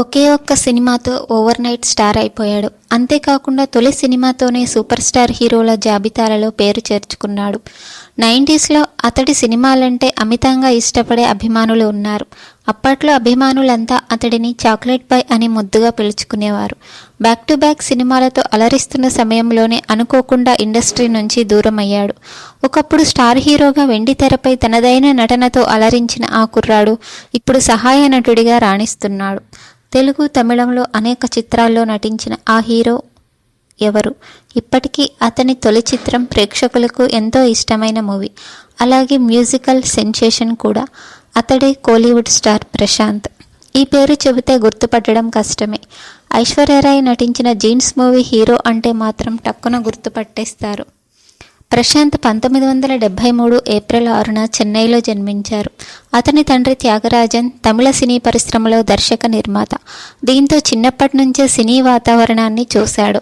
ఒకే ఒక్క సినిమాతో over night star అయిపోయాడు. అంతేకాకుండా తొలి సినిమాతోనే సూపర్ స్టార్ హీరోల జాబితాలలో పేరు చేర్చుకున్నాడు. నైంటీస్లో అతడి సినిమాలంటే అమితంగా ఇష్టపడే అభిమానులు ఉన్నారు. అప్పట్లో అభిమానులంతా అతడిని చాక్లెట్ బాయ్ అని ముద్దుగా పిలుచుకునేవారు. బ్యాక్ టు బ్యాక్ సినిమాలతో అలరిస్తున్న సమయంలోనే అనుకోకుండా ఇండస్ట్రీ నుంచి దూరం అయ్యాడు ఒకప్పుడు స్టార్ హీరోగా వెండి తెరపై తనదైన నటనతో అలరించిన ఆ కుర్రాడు ఇప్పుడు సహాయ నటుడిగా రాణిస్తున్నాడు. తెలుగు తమిళంలో అనేక చిత్రాల్లో నటించిన ఆ హీరో ఎవరు? ఇప్పటికీ అతని తొలి చిత్రం ప్రేక్షకులకు ఎంతో ఇష్టమైన మూవీ. అలాగే మ్యూజికల్ సెన్సేషన్ కూడా. అతడే కోలీవుడ్ స్టార్ ప్రశాంత్. ఈ పేరు చెబితే గుర్తుపట్టడం కష్టమే. ఐశ్వర్యరాయ్ నటించిన జీన్స్ మూవీ హీరో అంటే మాత్రం టక్కున గుర్తుపట్టేస్తారు. ప్రశాంత్ పంతొమ్మిది వందల డెబ్భై మూడు ఏప్రిల్ ఆరున చెన్నైలో జన్మించారు. అతని తండ్రి త్యాగరాజన్ తమిళ సినీ పరిశ్రమలో దర్శక నిర్మాత. దీంతో చిన్నప్పటి నుంచే సినీ వాతావరణాన్ని చూశాడు.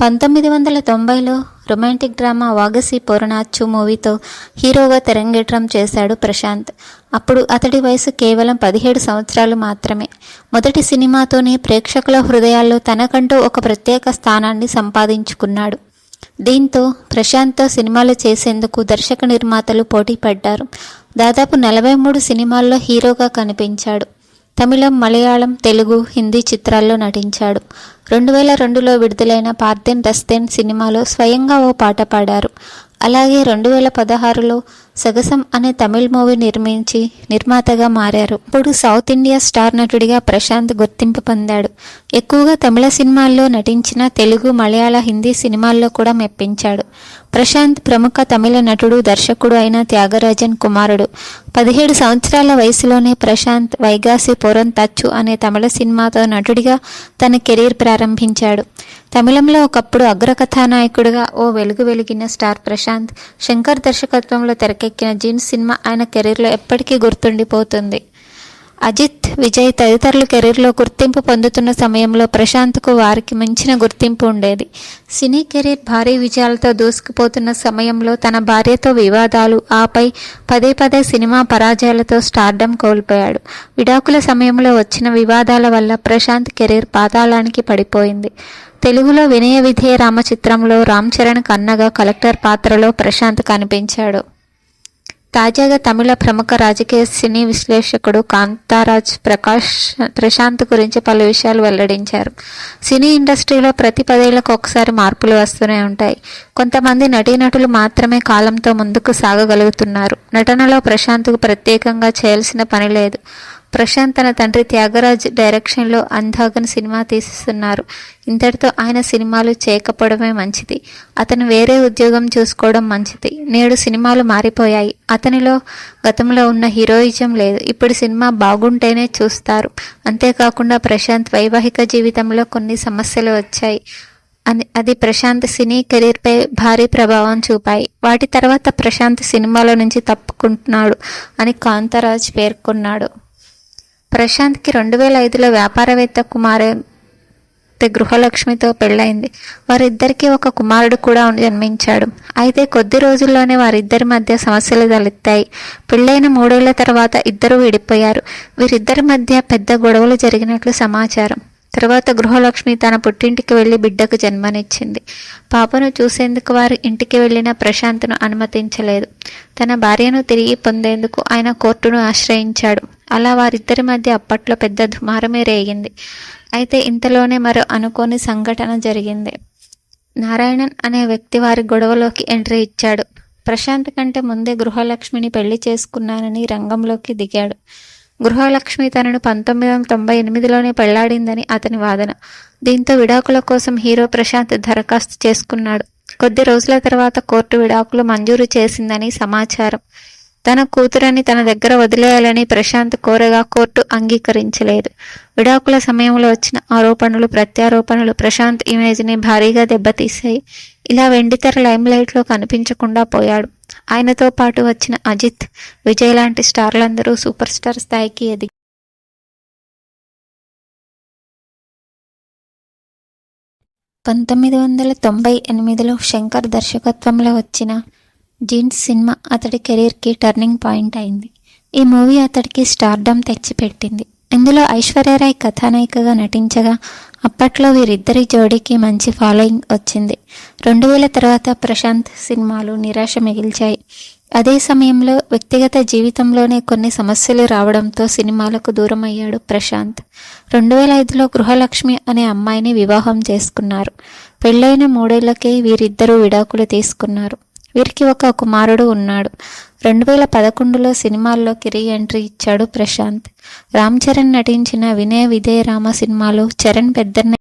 పంతొమ్మిది వందల తొంభైలో రొమాంటిక్ డ్రామా వాగసి పొరనాచ్చు మూవీతో హీరోగా తెరంగేట్రం చేశాడు ప్రశాంత్. అప్పుడు అతడి వయసు కేవలం పదిహేడు సంవత్సరాలు మాత్రమే. మొదటి సినిమాతోనే ప్రేక్షకుల హృదయాల్లో తనకంటూ ఒక ప్రత్యేక స్థానాన్ని సంపాదించుకున్నాడు. దీంతో ప్రశాంత్తో సినిమాలు చేసేందుకు దర్శక నిర్మాతలు పోటీ పడ్డారు. దాదాపు నలభై మూడు సినిమాల్లో హీరోగా కనిపించాడు. తమిళం మలయాళం తెలుగు హిందీ చిత్రాల్లో నటించాడు. రెండు వేల రెండులో విడుదలైన పార్థెన్ రస్తేన్ సినిమాలో స్వయంగా ఓ పాట పాడారు. అలాగే రెండు వేల పదహారులో సగసం అనే తమిళ్ మూవీ నిర్మించి నిర్మాతగా మారారు. ఇప్పుడు సౌత్ ఇండియా స్టార్ నటుడిగా ప్రశాంత్ గుర్తింపు పొందాడు. ఎక్కువగా తమిళ సినిమాల్లో నటించిన తెలుగు మలయాళ హిందీ సినిమాల్లో కూడా మెప్పించాడు. ప్రశాంత్ ప్రముఖ తమిళ నటుడు దర్శకుడు అయిన త్యాగరాజన్ కుమారుడు. పదిహేడు సంవత్సరాల వయసులోనే ప్రశాంత్ వైగాసి పురం తచ్చు అనే తమిళ సినిమాతో నటుడిగా తన కెరీర్ ప్రారంభించాడు. తమిళంలో ఒకప్పుడు అగ్రకథానాయకుడిగా ఓ వెలుగు వెలిగిన స్టార్ ప్రశాంత్ శంకర్ దర్శకత్వంలో తెరకెక్కిన జీన్స్ సినిమా ఆయన కెరీర్లో ఎప్పటికీ గుర్తుండిపోతుంది. అజిత్ విజయ్ తదితరులు కెరీర్లో గుర్తింపు పొందుతున్న సమయంలో ప్రశాంత్కు వారికి మించిన గుర్తింపు ఉండేది. సినీ కెరీర్ భారీ విజయాలతో దూసుకుపోతున్న సమయంలో తన భార్యతో వివాదాలు ఆపై పదే పదే సినిమా పరాజయాలతో స్టార్డమ్ కోల్పోయాడు. విడాకుల సమయంలో వచ్చిన వివాదాల వల్ల ప్రశాంత్ కెరీర్ పాతాళానికి పడిపోయింది. తెలుగులో వినయ విధేయ రామ చిత్రంలో రామ్ చరణ్ కన్నగా కలెక్టర్ పాత్రలో ప్రశాంత్ కనిపించాడు. తాజాగా తమిళ ప్రముఖ రాజకీయ సినీ విశ్లేషకుడు కాంతారాజ్ ప్రకాష్ ప్రశాంత్ గురించి పలు విషయాలు వెల్లడించారు. సినీ ఇండస్ట్రీలో ప్రతి పదేళ్ళకు ఒకసారి మార్పులు వస్తూనే ఉంటాయి. కొంతమంది నటీనటులు మాత్రమే కాలంతో ముందుకు సాగగలుగుతున్నారు. నటనలో ప్రశాంత్కు ప్రత్యేకంగా చేయాల్సిన పని లేదు. ప్రశాంత్ తన తండ్రి త్యాగరాజ్ డైరెక్షన్లో అంధాగన్ సినిమా తీసిస్తున్నారు. ఇంతటితో ఆయన సినిమాలు చేయకపోవడమే మంచిది. అతను వేరే ఉద్యోగం చూసుకోవడం మంచిది. నేడు సినిమాలు మారిపోయాయి. అతనిలో గతంలో ఉన్న హీరోయిజం లేదు. ఇప్పుడు సినిమా బాగుంటేనే చూస్తారు. అంతేకాకుండా ప్రశాంత్ వైవాహిక జీవితంలో కొన్ని సమస్యలు వచ్చాయి. అని అది ప్రశాంత్ సినీ కెరీర్పై భారీ ప్రభావం చూపాయి. వాటి తర్వాత ప్రశాంత్ సినిమాల నుంచి తప్పుకుంటున్నాడు అని కాంతరాజ్ పేర్కొన్నాడు. ప్రశాంత్కి రెండు వేల ఐదులో వ్యాపారవేత్త కుమార్తె గృహలక్ష్మితో పెళ్ళైంది వారిద్దరికీ ఒక కుమారుడు కూడా జన్మించాడు. అయితే కొద్ది రోజుల్లోనే వారిద్దరి మధ్య సమస్యలు తలెత్తాయి. పెళ్ళైన మూడేళ్ళ తర్వాత ఇద్దరు విడిపోయారు. వీరిద్దరి మధ్య పెద్ద గొడవలు జరిగినట్లు సమాచారం. తర్వాత గృహలక్ష్మి తన పుట్టింటికి వెళ్ళి బిడ్డకు జన్మనిచ్చింది. పాపను చూసేందుకు వారి ఇంటికి వెళ్ళిన ప్రశాంత్ను అనుమతించలేదు. తన భార్యను తిరిగి పొందేందుకు ఆయన కోర్టును ఆశ్రయించాడు. అలా వారిద్దరి మధ్య అప్పట్లో పెద్ద దుమారమే రేగింది. అయితే ఇంతలోనే మరో అనుకోని సంఘటన జరిగింది. నారాయణన్ అనే వ్యక్తి వారి గొడవలోకి ఎంట్రీ ఇచ్చాడు. ప్రశాంత్ కంటే ముందే గృహలక్ష్మిని పెళ్ళి చేసుకున్నానని రంగంలోకి దిగాడు. గృహలక్ష్మి తనను పంతొమ్మిది వందల తొంభై ఎనిమిదిలోనే పెళ్ళాడిందని అతని వాదన. దీంతో విడాకుల కోసం హీరో ప్రశాంత్ దరఖాస్తు చేసుకున్నాడు. కొద్ది రోజుల తర్వాత కోర్టు విడాకులు మంజూరు చేసిందని సమాచారం. తన కూతురని తన దగ్గర వదిలేయాలని ప్రశాంత్ కోరగా కోర్టు అంగీకరించలేదు. విడాకుల సమయంలో వచ్చిన ఆరోపణలు ప్రత్యారోపణలు ప్రశాంత్ ఇమేజ్ని భారీగా దెబ్బతీశాయి. ఇలా వెండితెర లైమ్లైట్లో కనిపించకుండా పోయాడు. ఆయనతో పాటు వచ్చిన అజిత్ విజయ్ లాంటి స్టార్లందరూ సూపర్ స్టార్ స్థాయికి ఎదిగి పంతొమ్మిది వందల తొంభై ఎనిమిదిలో శంకర్ దర్శకత్వంలో వచ్చిన జీన్స్ సినిమా అతడి కెరీర్కి టర్నింగ్ పాయింట్ అయింది. ఈ మూవీ అతడికి స్టార్డమ్ తెచ్చిపెట్టింది. ఇందులో ఐశ్వర్యరాయ్ కథానాయికగా నటించగా అప్పట్లో వీరిద్దరి జోడీకి మంచి ఫాలోయింగ్ వచ్చింది. రెండు వేల తర్వాత ప్రశాంత్ సినిమాలు నిరాశ మిగిల్చాయి. అదే సమయంలో వ్యక్తిగత జీవితంలోనే కొన్ని సమస్యలు రావడంతో సినిమాలకు దూరం అయ్యాడు ప్రశాంత్. రెండు వేల ఐదులో గృహలక్ష్మి అనే అమ్మాయిని వివాహం చేసుకున్నారు. పెళ్ళైన మూడేళ్ళకే వీరిద్దరూ విడాకులు తీసుకున్నారు. వీరికి ఒక కుమారుడు ఉన్నాడు. రెండు వేల పదకొండులో సినిమాల్లోకి రీ ఎంట్రీ ఇచ్చాడు ప్రశాంత్. రామ్ చరణ్ నటించిన వినయ విధేయ రామ సినిమాలో చరణ్ పెద్దన్న